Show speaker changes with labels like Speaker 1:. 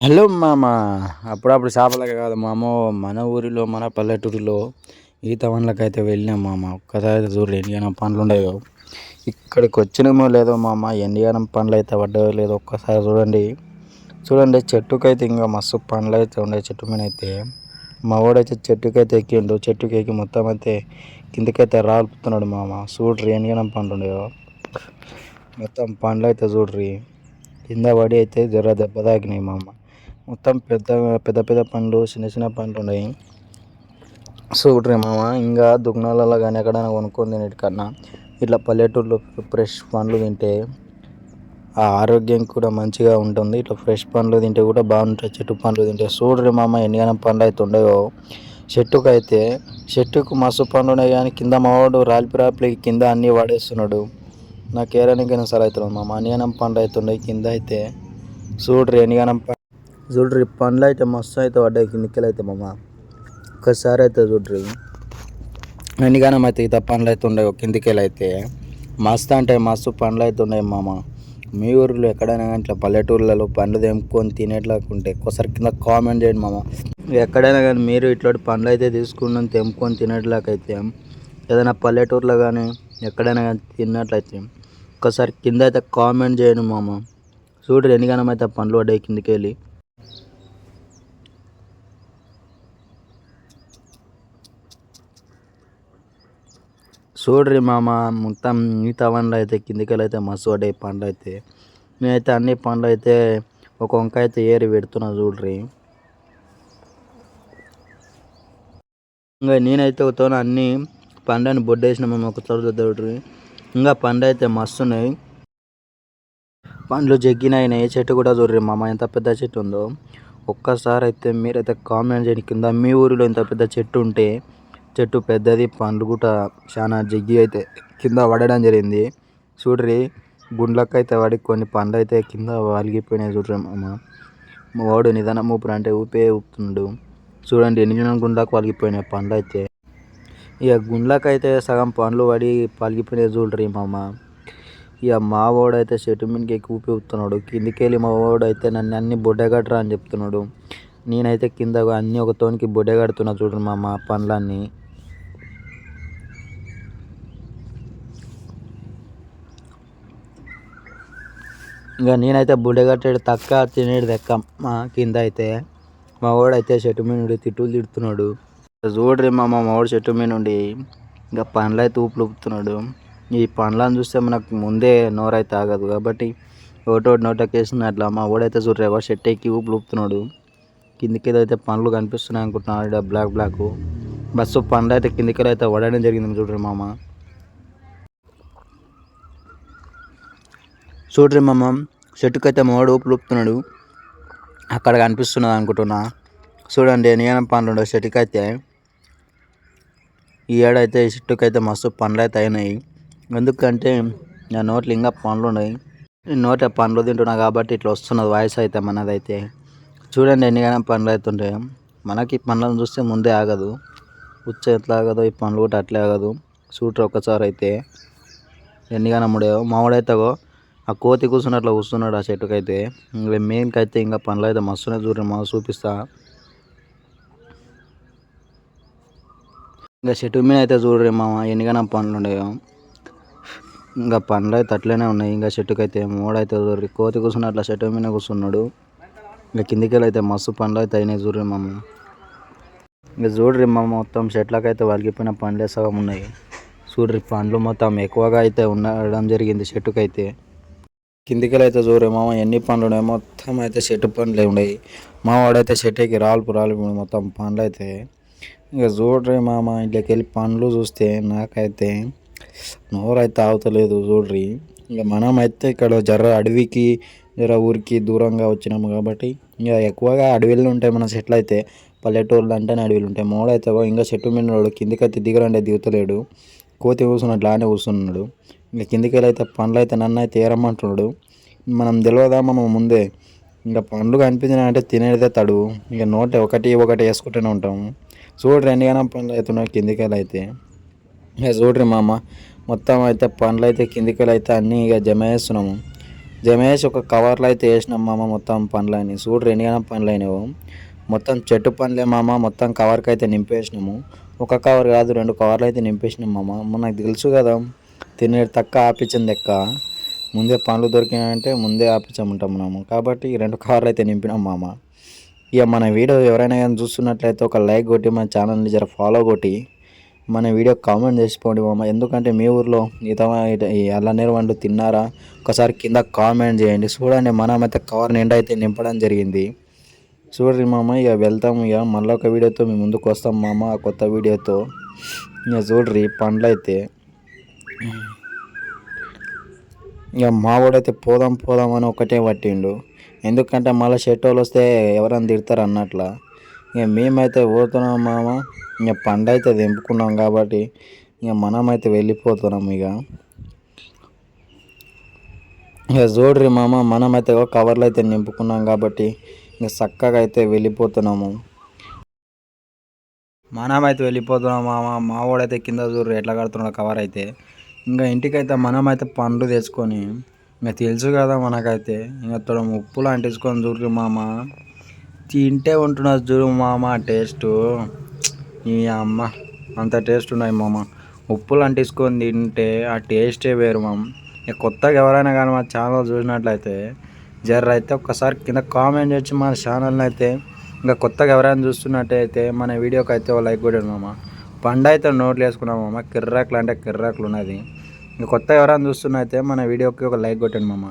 Speaker 1: Hello మామ. అప్పుడప్పుడు చేపలకే కాదు మామ మన ఊరిలో మన పల్లెటూరిలో ఈత వనలకు వెళ్ళినాం మామ. ఒక్కసారి చూడండి ఎన్ని పండ్లు ఉండేవో. ఇక్కడికి వచ్చినామో లేదో మామ ఎన్నిగానం పండ్లు అయితే పడ్డాయో లేదో ఒక్కసారి చూడండి. చూడండి చెట్టుకైతే ఇంకా మస్తు పండ్లు అయితే ఉండే చెట్టు మీద అయితే. మా వాడైతే చెట్టుకైతే ఎక్కిండు. చెట్టుకి ఎక్కి మొత్తం అయితే కిందకైతే రాలుపుతున్నాడు మామ. చూడ్రి ఎన్నిగానం పండ్లు ఉండేవో. మొత్తం పండ్లు అయితే చూడ్రి. కింద పడి అయితే జర దెబ్బ తాకినాయి మామ. మొత్తం పెద్ద పెద్ద పెద్ద పండ్లు చిన్న చిన్న పండ్లు ఉన్నాయి. చూడరే మామ ఇంకా దుగ్నాలలో కానీ ఎక్కడైనా కొనుక్కొని తినేటికన్నా ఇట్లా పల్లెటూరులో ఫ్రెష్ పండ్లు తింటే ఆ ఆరోగ్యం కూడా మంచిగా ఉంటుంది. ఇట్లా ఫ్రెష్ పండ్లు తింటే కూడా బాగుంటాయి చెట్టు పండ్లు తింటే చూడ్రి మామ ఎన్నిగానో పండ్లు అయితే ఉండేవో చెట్టుకు అయితే చెట్టుకు మస్తు పండ్లు ఉన్నాయి కానీ కింద మావాడు రాలిపి రాలిపి కింద అన్నీ వాడేస్తున్నాడు. నాకు ఏరానికైనా సరే అవుతున్నాడు మామ పండు అయితే అవుతున్నాయి కింద అయితే చూడరు ఎనిగనం చూడ్రి పండ్లు అయితే మస్తు అయితే పడ్డాయి కిందికి అయితే మామ. ఒక్కసారి అయితే చూడ్రి ఎన్నిగానం అయితే ఇత పండ్లు అయితే ఉండవు కిందికెళ్ళి అయితే మస్తు అంటే మస్తు పండ్లు అయితే ఉన్నాయి మామ. మీ ఊర్లో ఎక్కడైనా కానీ ఇట్లా పల్లెటూర్లలో పండ్లు తెంపుకొని తినేట్లాకుంటే ఒకసారి కింద కామెంట్ చేయండి మామ. ఎక్కడైనా కానీ మీరు ఇట్లాంటి పండ్లు అయితే తీసుకుని తెంపుకొని తినేట్లాకైతే ఏదైనా పల్లెటూరులో కానీ ఎక్కడైనా కానీ తిన్నట్లయితే ఒకసారి కింద అయితే కామెంట్ చేయండి మామ. చూడరు ఎన్నిగానం అయితే పండ్లు పడ్డాయి కిందకి వెళ్ళి చూడ్రి మామ మొత్తం మిగతా పండ్లు అయితే కిందికి అయితే మస్తు పడ్డాయి పండ్లు అయితే. నేనైతే అన్ని పండ్లు అయితే ఒక వంకాయ అయితే ఏరి పెడుతున్నా చూడ్రి. ఇంకా నేనైతే ఒకతో అన్ని పండ్లని బొడ్డేసిన మేము ఒకసారి చూడ్రి. ఇంకా పండు అయితే మస్తు ఉన్నాయి. పండ్లు జగ్గినాయినాయి. చెట్టు కూడా చూడ్రి మామ ఎంత పెద్ద చెట్టు ఉందో. ఒక్కసారి అయితే మీరైతే కామెంట్ చేయండి. కింద మీ ఊరిలో ఇంత పెద్ద చెట్టు ఉంటే చెట్టు పెద్దది పండ్లు కూడా చాలా జగ్గి అయితే కింద పడడం జరిగింది. చూడ్రి గుండ్లకైతే పడి కొన్ని పండ్లు అయితే కింద వలిగిపోయినాయి చూడ్రి అమ్మ. మా వాడు నిదానం ఊపిరి అంటే ఊపే ఊపుతున్నాడు చూడండి ఎన్ని గుండ్లకు పలిగిపోయినాయి పండ్లు అయితే ఇక గుండ్లకు అయితే సగం పండ్లు పడి పలిగిపోయినాయి చూడ్రి మామ. ఇక మా వాడు అయితే చెట్టు మీదకి ఎక్కి ఊపి ఊపుతున్నాడు. కిందికి వెళ్ళి మా వాడు అయితే నన్ను అన్ని బొడ్డగట్టరా అని చెప్తున్నాడు. నేనైతే కింద అన్ని ఒక తోనికి బొడ్డగడుతున్నా చూడండి మామ పండ్లన్నీ. ఇంకా నేనైతే బుడ్డగట్టేది తక్క తినేది ఎక్క మా కింద అయితే మా వాడైతే చెట్టు మీద నుండి తిట్టులు తిడుతున్నాడు. చూడరి మా మా వాడు చెట్టు మీద నుండి ఇంకా పండ్లు అయితే ఊపులు ఊపుతున్నాడు. ఈ పండ్లను చూస్తే మనకు ముందే నోరైతే ఆగదు కాబట్టి ఒకటోటి నోటకేసింది అట్లా మా వాడైతే చూడ్రి ఎవరు చెట్టు ఎక్కి ఊపులు ఊపుతున్నాడు. కిందికి అయితే పండ్లు కనిపిస్తున్నాయి అనుకుంటున్నాడు బ్లాక్ బ్లాక్. బస్సు పండ్లు అయితే కిందికి అయితే వడడం జరిగింది చూడరు మామ. చూడ్రి మమ్మ చెట్టుకైతే మోడు ఊపులుపుతున్నాడు అక్కడ కనిపిస్తున్నది అనుకుంటున్నా. చూడండి నేను పండ్లు ఉండవు చెట్టుకైతే. ఈ ఏడైతే ఈ చెట్టుకైతే మస్తు పండ్లు అయితే అయినాయి. ఎందుకంటే నా నోట్లు ఇంకా పండ్లు ఉన్నాయి. నోట పండ్లు తింటున్నా కాబట్టి ఇట్లా వస్తున్నది వాయిస్ అయితే మనదైతే. చూడండి ఎన్నికైనా పండ్లు అవుతుంటాయి మనకి పండ్లను చూస్తే ముందే ఆగదు. ఉచ్చ ఎట్లా ఆగదో ఈ పండ్లు కూడా అట్లే ఆగదు. చూడరు ఒకసారి అయితే. ఎన్నిగానే ముడేవో మామిడైతే ఆ కోతి కూర్చున్నట్లు కూర్చున్నాడు ఆ చెట్టుకైతే. మెయిన్కి అయితే ఇంకా పనులు అయితే మస్తునే చూడండి మా చూపిస్తా. ఇంకా చెట్టు మీద అయితే చూడరు మామ ఎన్నికైనా పండ్లు ఉండేవో ఇంకా పండ్లు అయితే అట్లనే ఉన్నాయి ఇంకా చెట్టుకైతే మూడైతే చూడరు. కోతి కూర్చున్నట్లు చెట్టు మీద కూర్చున్నాడు ఇంకా కిందికి అయితే మస్తు పండ్లు అయితే అయినాయి చూడరు మామ. ఇంకా చూడరు మామ మొత్తం చెట్లకైతే వలిగిపోయిన పండ్లే సగం ఉన్నాయి. చూడరు పండ్లు మొత్తం ఎక్కువగా అయితే ఉండడం జరిగింది చెట్టుకైతే. కిందికి అయితే మామ ఎన్ని పండ్లు ఉన్నాయి మొత్తం అయితే చెట్టు పండ్లు ఉన్నాయి. మా వాడైతే చెట్టుకి రాలుపు రాలిపు మొత్తం పండ్లు అయితే ఇక చూడరే మామ ఇంట్లోకి వెళ్ళి పండ్లు చూస్తే నాకైతే నోరైతే ఆగుతలేదు చూడ్రి. ఇక మనం అయితే ఇక్కడ జర్ర అడవికి జర ఊరికి దూరంగా వచ్చినాము కాబట్టి ఇంకా ఎక్కువగా అడవిలో ఉంటాయి మన చెట్లు అయితే పల్లెటూర్లు అంటేనే అడవిలు ఉంటాయి. మోడైతే ఇంకా చెట్టు మీద కిందికైతే దిగరండి దిగుతలేడు. కోతి కూర్చున్నట్లు ఆనే కూర్చున్నాడు ఇంకా కిందికి వెళ్ళి అయితే పండ్లు అయితే నన్ను అయితే ఏరమ్మంటున్నాడు మనం తెలియదా మనం ముందే? ఇంకా పండ్లు కనిపించిన అంటే తినేదే తడు. ఇక నోట ఒకటి ఒకటి వేసుకుంటూనే ఉంటాము చూడరు ఎన్నిగానో పండ్లు అవుతున్నాయి కిందికి అయితే ఇక చూడరు మామ మొత్తం అయితే పండ్లు అయితే కిందికి అయితే అన్నీ ఇక జమ చేస్తున్నాము జమేసి ఒక కవర్లో అయితే వేసినాం మామ మొత్తం పండ్లని చూడరు రెండుగానే పండ్లు అయినావు మొత్తం చెట్టు పండ్లే మామ మొత్తం కవర్కి అయితే నింపేసినాము. ఒక కవర్ కాదు రెండు కవర్లు అయితే నింపేసినాం మామ. మనకు తెలుసు కదా తినే తక్క ఆపించింది ఎక్క ముందే పండ్లు దొరికినాయంటే ముందే ఆపించమంటాం మనము. కాబట్టి ఈ రెండు కార్లు అయితే నింపినాం మామ. ఇక మన వీడియో ఎవరైనా కానీ చూస్తున్నట్లయితే ఒక లైక్ కొట్టి మన ఛానల్ని జర ఫాలో కొట్టి మన వీడియో కామెంట్ చేసిపోండి మామ. ఎందుకంటే మీ ఊర్లో ఈత ఈ అల్లనేరు వండు తిన్నారా? ఒకసారి కింద కామెంట్ చేయండి. చూడండి మనమైతే కవర్ నిండా అయితే నింపడం జరిగింది. చూడండి మామ ఇక వెళ్తాం ఇక. మళ్ళీ ఒక వీడియోతో మేము ముందుకు వస్తాం మామ ఆ కొత్త వీడియోతో. ఇక చూడ్రి పండ్లు అయితే ఇక మావాడైతే పోదాం పోదాం అని ఒకటే పట్టిండు. ఎందుకంటే మళ్ళీ షర్ట్ వాళ్ళు వస్తే ఎవరైనా తిడతారు అన్నట్లా. ఇక మేమైతే పోతున్నాం మామ. ఇక పండు అయితే తెంపుకున్నాం కాబట్టి ఇక మనమైతే వెళ్ళిపోతున్నాం ఇక ఇక చూడ్రి మామ మనమైతే కవర్లు అయితే నింపుకున్నాం కాబట్టి ఇక చక్కగా అయితే వెళ్ళిపోతున్నాము. మనమైతే వెళ్ళిపోతున్నాం మామ. మావాడైతే కింద చూడ్రి ఎట్లా కడుతున్నాడు కవర్ అయితే. ఇంకా ఇంటికైతే మనమైతే పండ్లు తెచ్చుకొని ఇంకా తెలుసు కదా మనకైతే. ఇంకా తోడ ఉప్పులు అంటించుకొని చూడు మామ. తింటే ఉంటున్నది చూడు మామ టేస్ట్. ఈ అమ్మ అంత టేస్ట్ ఉన్నాయి మామ. ఉప్పులు అంటించుకొని తింటే ఆ టేస్టే వేరు మామ. ఇక కొత్తగా ఎవరైనా కానీ మా ఛానల్ చూసినట్లయితే జర్ర అయితే ఒక్కసారి కింద కామెంట్ చేసి మన ఛానల్ని అయితే ఇంకా కొత్తగా ఎవరైనా చూస్తున్నట్టయితే మన వీడియోకి అయితే లైక్ కూడా మామ. పండు అయితే నోట్లు వేసుకున్నాం మామ. కిర్రాకులు అంటే కిర్రాకులు ఉన్నది. కొత్త ఎవరైనా చూస్తున్నైతే మన వీడియోకి ఒక లైక్ కొట్టండి మామ.